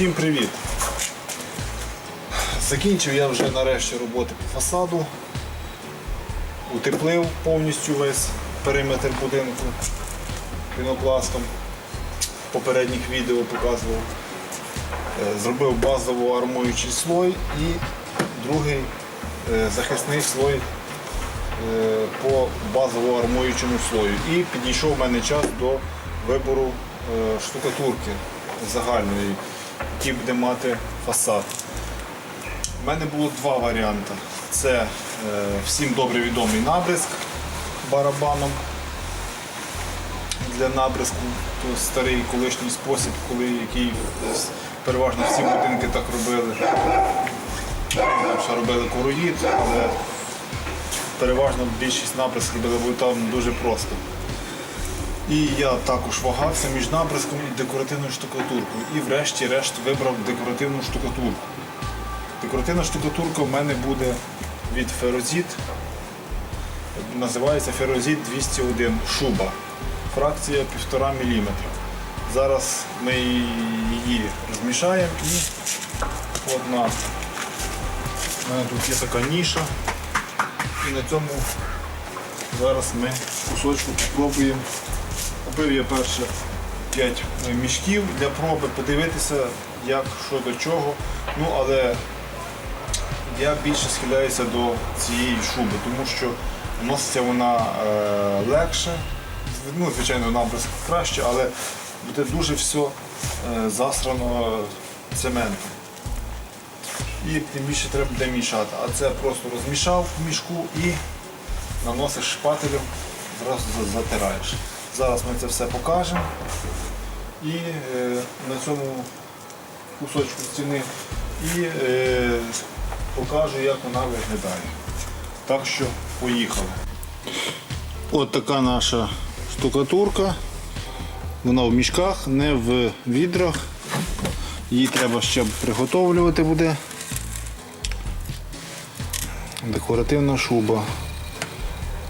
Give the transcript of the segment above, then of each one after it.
Всім привіт! Закінчив я вже нарешті роботи по фасаду. Утеплив повністю весь периметр будинку пінопластом. В попередніх відео показував. Е, Зробив базово армуючий слой і другий е, захисний слой е, по базово армуючому слою. І підійшов в мене час до вибору штукатурки загальної, який буде мати фасад. У мене було два варіанти. Це е, всім добре відомий набризк барабаном для набризку. То старий колишній спосіб, коли який переважно всі будинки так робили. Ще робили короїд, але переважно більшість набризків робили, там дуже просто. І я також вагався між набризком і декоративною штукатуркою. І врешті-решт вибрав декоративну штукатурку. Декоративна штукатурка в мене буде від Ферозіт. Називається Ферозіт 201 шуба. Фракція 1,5 мм. Зараз ми її розмішаємо і одна. У мене тут є така ніша. І на цьому зараз ми кусочку спробуємо. Купив я перше 5 мішків для проби, подивитися, як, що до чого. Ну, але я більше схиляюся до цієї шуби, тому що носиться вона е, легше, ну, звичайно, набризк краще, але буде дуже все е, засрано цементом. І тим більше треба буде мішати. А це просто розмішав в мішку і наносиш шпателем, зразу затираєш. Зараз ми це все покажемо. І е, на цьому кусочку стіни і е, покажу, як вона виглядає. Так що поїхали. От така наша штукатурка. Вона в мішках, не в відрах. Її треба ще приготовлювати буде. Декоративна шуба.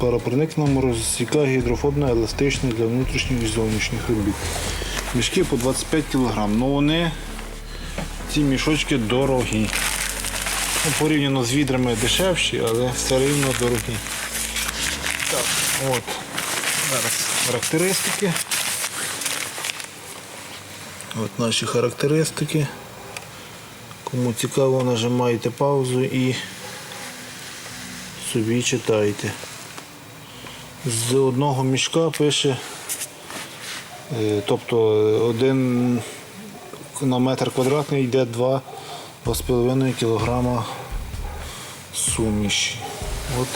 Паропроникна морозостійка, гідрофобна, еластична для внутрішніх і зовнішніх робіт. Мішки по 25 кг. Ну вони, ці мішочки дорогі. Ну, порівняно з відрами дешевші, але все рівно дорогі. Так, от. Зараз характеристики. От наші характеристики. Кому цікаво, нажимаєте паузу і собі читайте. З одного мішка пише, е, тобто один на метр квадратний йде 2 2,5 кг суміші. От.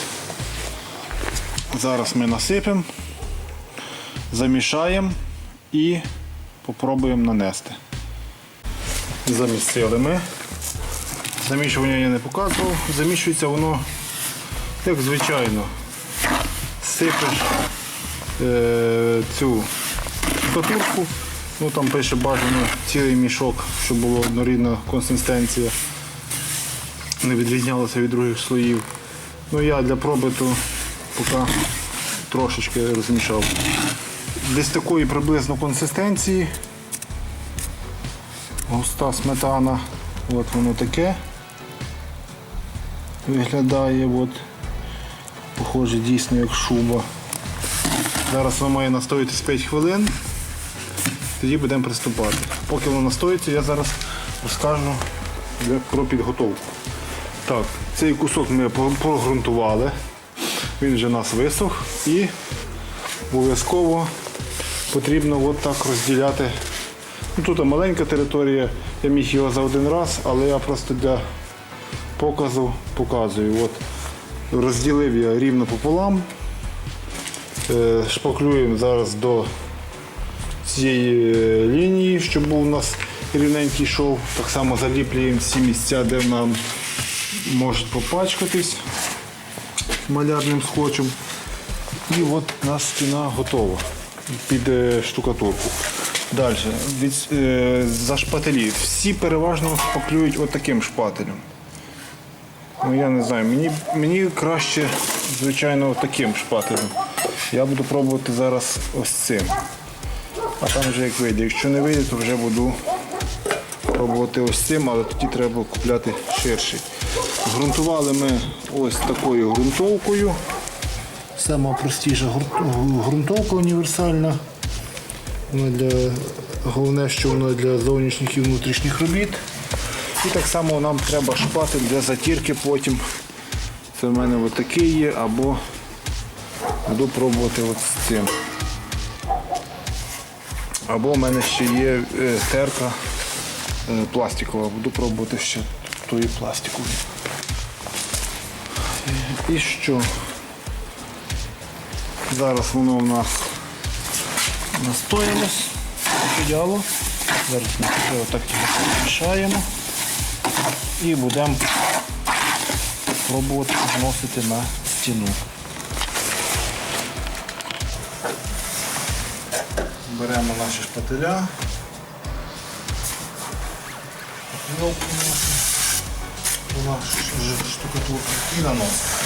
Зараз ми насипемо, замішаємо і попробуємо нанести. Замістили ми. Замішування я не показував. Замішується воно як звичайно. Сипеш е, цю штукатурку, ну там пише бажано цілий мішок, щоб була однорідна консистенція, не відрізнялося від других слоїв. Ну я для пробиту поки трошечки розмішав. Десь такої приблизно консистенції. Густа сметана, от воно таке виглядає. От. Похоже дійсно як шуба. Зараз воно має настоїтись 5 хвилин, тоді будемо приступати. Поки воно настоїться, я зараз розкажу про підготовку. Так, цей кусок ми прогрунтували, він вже у нас висох і обов'язково потрібно от так розділяти. Ну, Тут маленька територія, я міг його за один раз, але я просто для показу показую. От, розділив я рівно пополам. Е, Шпаклюємо зараз до цієї е, лінії, щоб був у нас рівненький шов. Так само заліплюємо всі місця, де нам можуть попачкатись малярним скотчем. І от у нас стіна готова під е, штукатурку. Далі, від, е, за шпателі. Всі переважно шпаклюють отаким шпателем. Ну я не знаю, мені, мені краще, звичайно, таким шпателем. Я буду пробувати зараз ось цим. А там вже як вийде. Якщо не вийде, то вже буду пробувати ось цим, але тоді треба купляти ширший. Грунтували ми ось такою ґрунтовкою. Сама простіша ґрунтовка універсальна. Для, головне, що воно для зовнішніх і внутрішніх робіт. І так само нам треба шпати для затірки потім. Це в мене отакий є, або буду пробувати от з цим. Або в мене ще є е, терка е, пластикова. Буду пробувати ще тої пластикової. І що? Зараз воно в нас настоялось. Зараз ми отак його мішаємо і будемо пробувати зносити на стіну. Беремо наші шпателя. Шпательовку нашу. Вона ж- штукатурка і наносимо.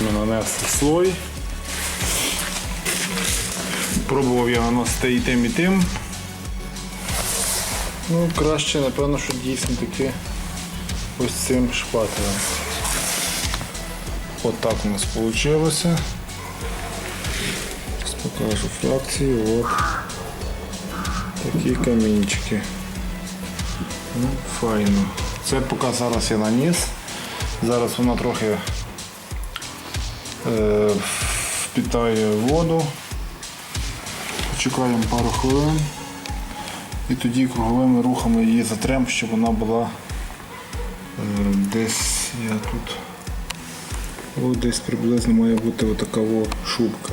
Ми нанесли слой. Пробував я наносити і тим, і тим. Ну, краще, напевно, що дійсно таки ось цим шпателем. От у нас вийшло. Зараз покажу фракції. От такі камінчики. Ну, файно. Це поки зараз я наніс. Зараз воно трохи впітає воду. Почекаємо пару хвилин. І тоді круговими рухами її затрем, щоб вона була е, десь я тут. От десь приблизно має бути отака о шубка.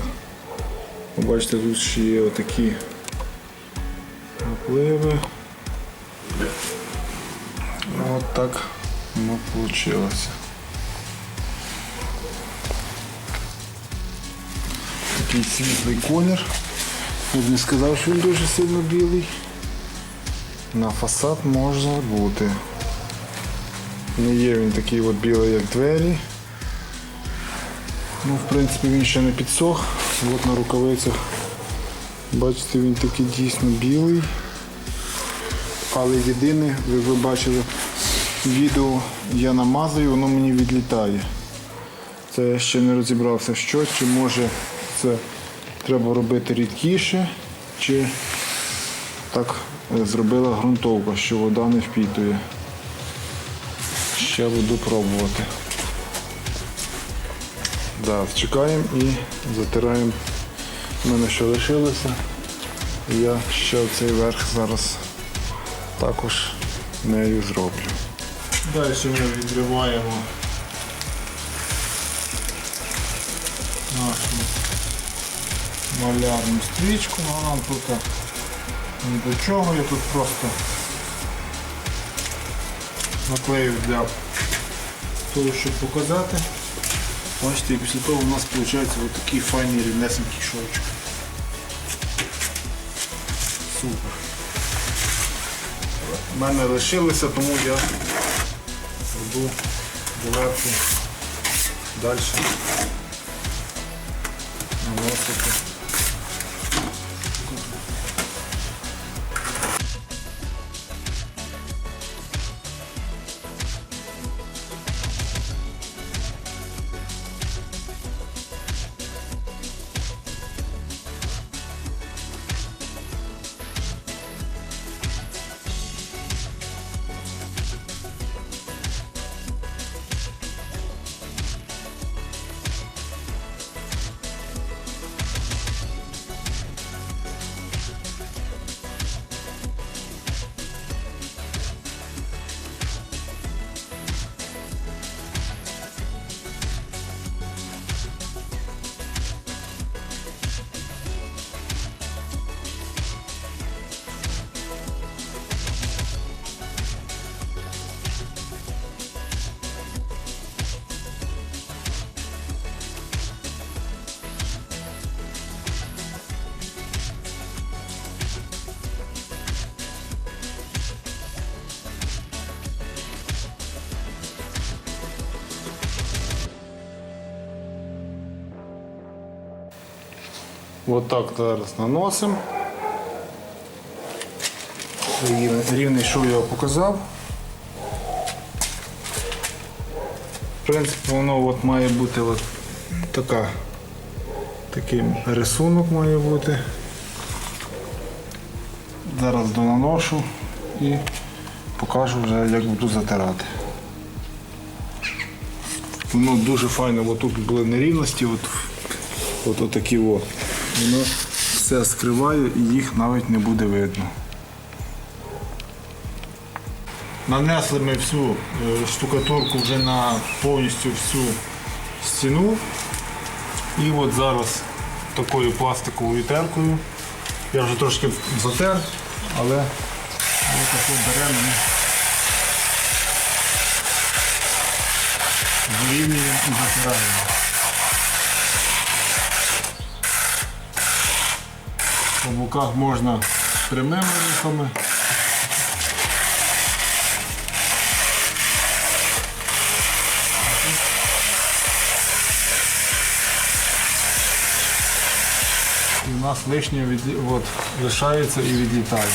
Ви Бачите, тут ще є отакі напливи. От так воно вийшло. Такий світлий колір. Я б не сказав, що він дуже сильно білий. На фасад може бути. Не є він такий от білий, як двері. Ну, в принципі, він ще не підсох. От на рукавицях. Бачите, він такий дійсно білий. Але єдине, ви, ви бачили відео, я намазую, воно мені відлітає. Це я ще не розібрався, що, чи може це треба робити рідкіше, чи так е, зробила ґрунтовка, що вода не впітує. Ще буду пробувати. Зараз чекаємо і затираємо. У мене що лишилося. Я ще цей верх зараз також нею зроблю. Далі ми відриваємо нашу малярну стрічку, а нам тут ні до чого, я тут просто наклею для того, щоб показати. Бачите, і після того у нас виходить ось такий файний рівнесенький шовчик. Супер. У мене лишилося, тому я буду доверху далі наносити. От так зараз наносимо. Рівний, шов я показав. В принципі, воно от має бути от така, такий рисунок має бути. Зараз донаношу і покажу вже, як буду затирати. Воно дуже файно, от тут були нерівності, от, от, от такі о. Воно все скриває і їх навіть не буде видно. Нанесли ми всю е, штукатурку вже на повністю всю стіну. І от зараз такою пластиковою теркою. Я вже трошки затер, але отаку беремо вирівнюємо і затираємо. По руках можна прямими рухами. І у нас лишнє від... от, лишається і відлітає.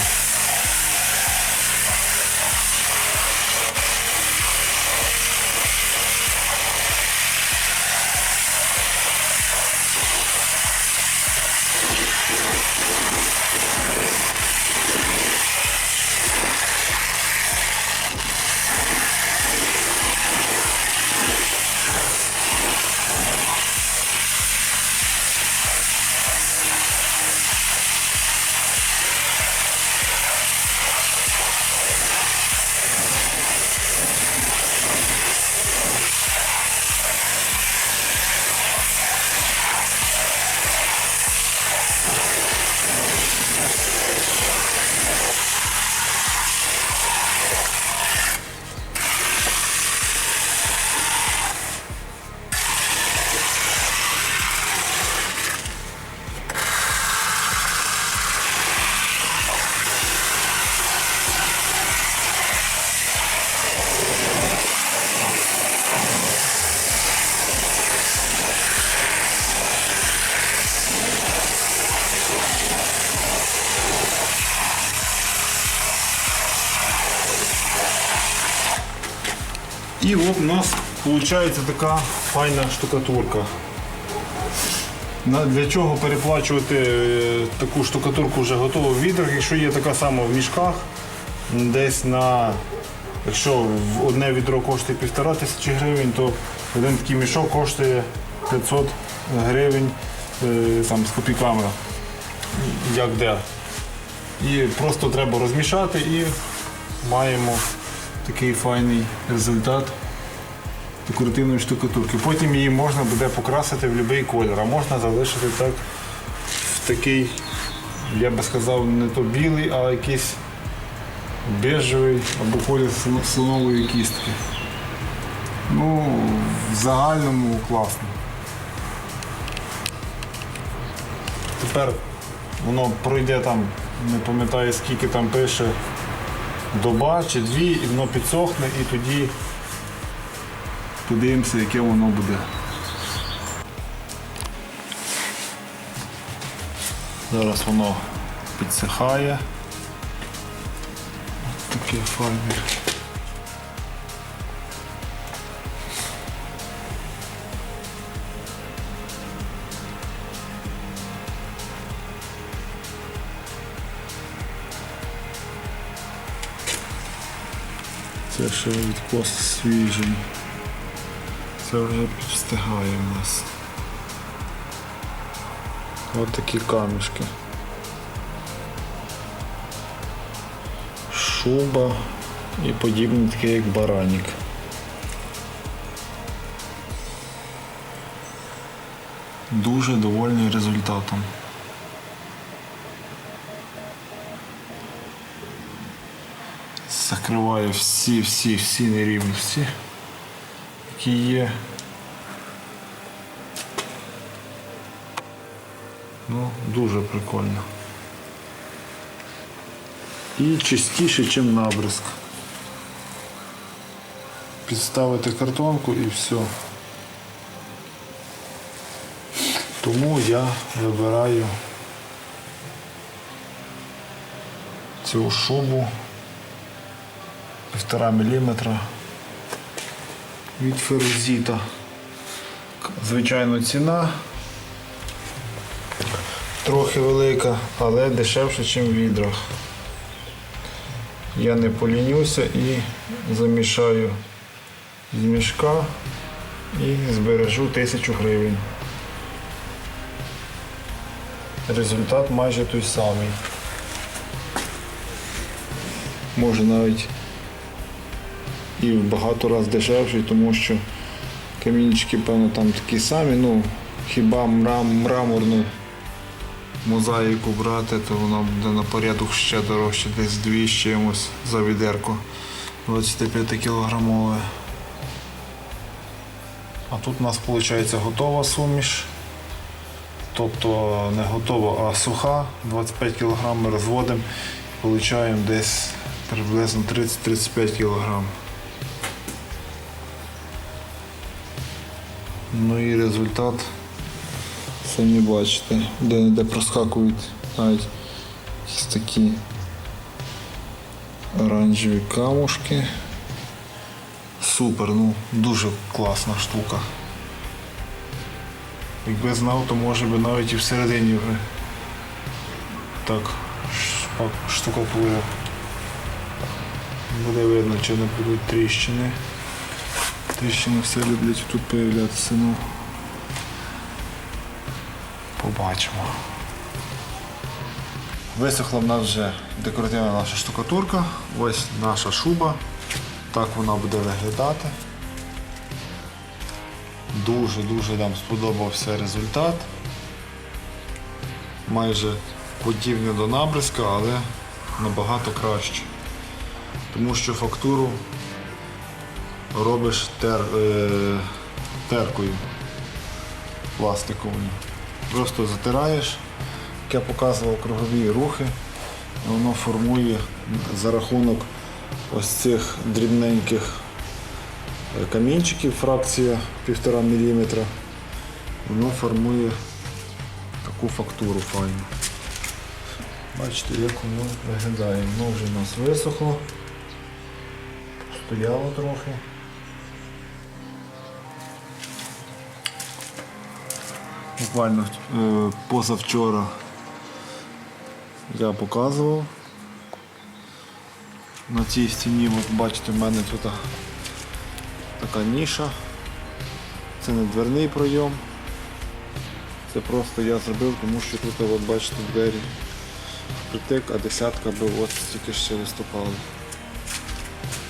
У нас виходить така файна штукатурка. Для чого переплачувати е, таку штукатурку вже готову в відрах, якщо є така сама в мішках, десь на, якщо одне відро коштує півтора тисячі гривень, то один такий мішок коштує 500 гривень е, там, з копійками, як де. І просто треба розмішати і маємо такий файний результат декоративної штукатурки. Потім її можна буде покрасити в будь-який колір, а можна залишити так в такий, я би сказав, не то білий, а якийсь бежевий або колір слон- слонової кістки. Ну, в загальному класно. Тепер воно пройде там, не пам'ятаю скільки там пише, доба чи дві, і воно підсохне, і тоді подивимося, яке воно буде. Зараз воно підсихає. Ось Таке файне. Це ще відкос свіжий. Це вже підстигає в нас. Ось такі камішки. Шуба і подібне таке як баранік. Дуже довольний результатом. Закриває всі, всі, всі нерівності, які є. Ну, дуже прикольно. І чистіше, ніж набризк. Підставити картонку і все. Тому я вибираю цю шубу півтора міліметра від ферузіта. Звичайно, ціна трохи велика, але дешевше, ніж в відрах. Я не полінюся і замішаю з мішка і збережу тисячу гривень. Результат майже той самий. Може навіть і в багато разів дешевший, тому що камінчики, певно, там такі самі, ну хіба мрам, мраморну мозаїку брати, то вона буде на порядок ще дорожче, десь дві з чимось за відерко 25 кілограмове. А тут у нас виходить готова суміш. Тобто не готова, а суха. 25 кг ми розводимо і отримуємо десь приблизно 30-35 кг. Ну і результат самі бачите, де де проскакують навіть такі оранжеві камушки. Супер, ну дуже класна штука. Якби знав, то може би навіть і всередині вже так шпак- штукатурив. Буде видно, чи не будуть тріщини. Тріщини все люблять тут появлятися. Ну, побачимо. Висохла в нас вже декоративна наша штукатурка. Ось наша шуба. Так вона буде виглядати. Дуже-дуже нам сподобався результат. Майже подібне до набризка, але набагато краще. Тому що фактуру робиш тер, е, теркою пластиковою. Просто затираєш, як я показував кругові рухи, воно формує за рахунок ось цих дрібненьких е, камінчиків, фракція 1,5 мм. Воно формує таку фактуру файну. Бачите, як воно виглядає. Воно вже у нас висохло, стояло трохи. Буквально е, позавчора я показував. На цій стіні, от бачите, в мене тут така ніша. Це не дверний пройом. Це просто я зробив, тому що тут от бачите двері притик, а десятка би от тільки ще виступала.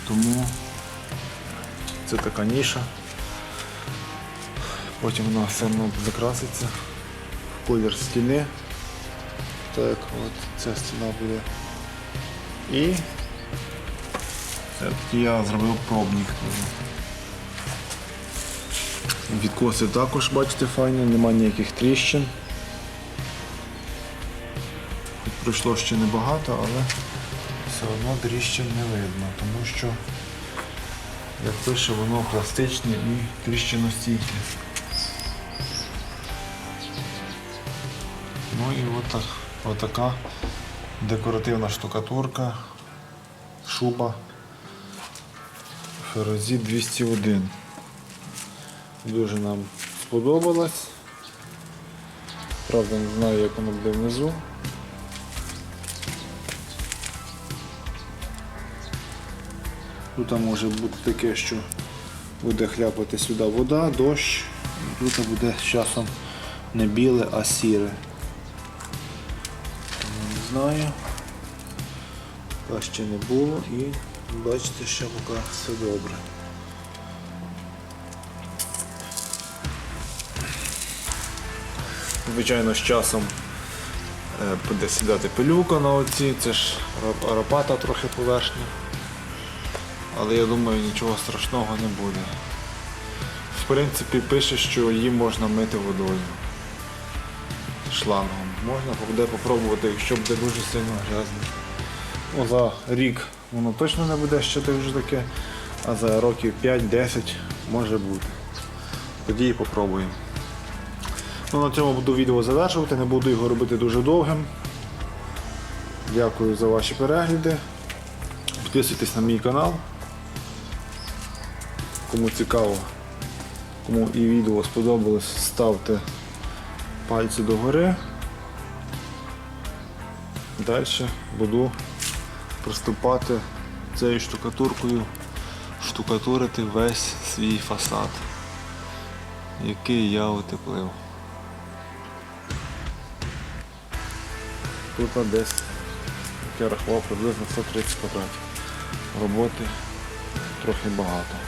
Тому це така ніша. Потім вона все одно закраситься в колір стіни. Так, от ця стіна буде. І це такий я зробив пробник. Відкоси також, бачите, файні, немає ніяких тріщин. Хоч пройшло ще небагато, але все одно тріщин не видно, тому що, як пише, воно пластичне і тріщиностійке. Ну і отак, отака декоративна штукатурка, шуба Ферозі 201. Дуже нам сподобалось. Правда, не знаю, як воно буде внизу. Тут може бути таке, що буде хляпати сюди вода, дощ. Тут буде з часом не біле, а сіре. Знаю. Поки ще не було і бачите, що поки все добре. Звичайно, з часом е, буде сідати пилюка на оці, це ж ро- ропата трохи поверхня. Але я думаю, нічого страшного не буде. В принципі, пише, що її можна мити водою. Шлангом. Можна буде попробувати, якщо буде дуже сильно грязно. Ну, за рік воно точно не буде ще дуже таке, а за років 5-10 може бути. Тоді і попробуємо. Ну, на цьому буду відео завершувати, не буду його робити дуже довгим. Дякую за ваші перегляди. Підписуйтесь на мій канал. Кому цікаво, кому і відео сподобалось, ставте пальці догори. Далі буду приступати цією штукатуркою штукатурити весь свій фасад, який я утеплив. Тут десь, як я рахував, приблизно 130 квадратів. Роботи трохи багато.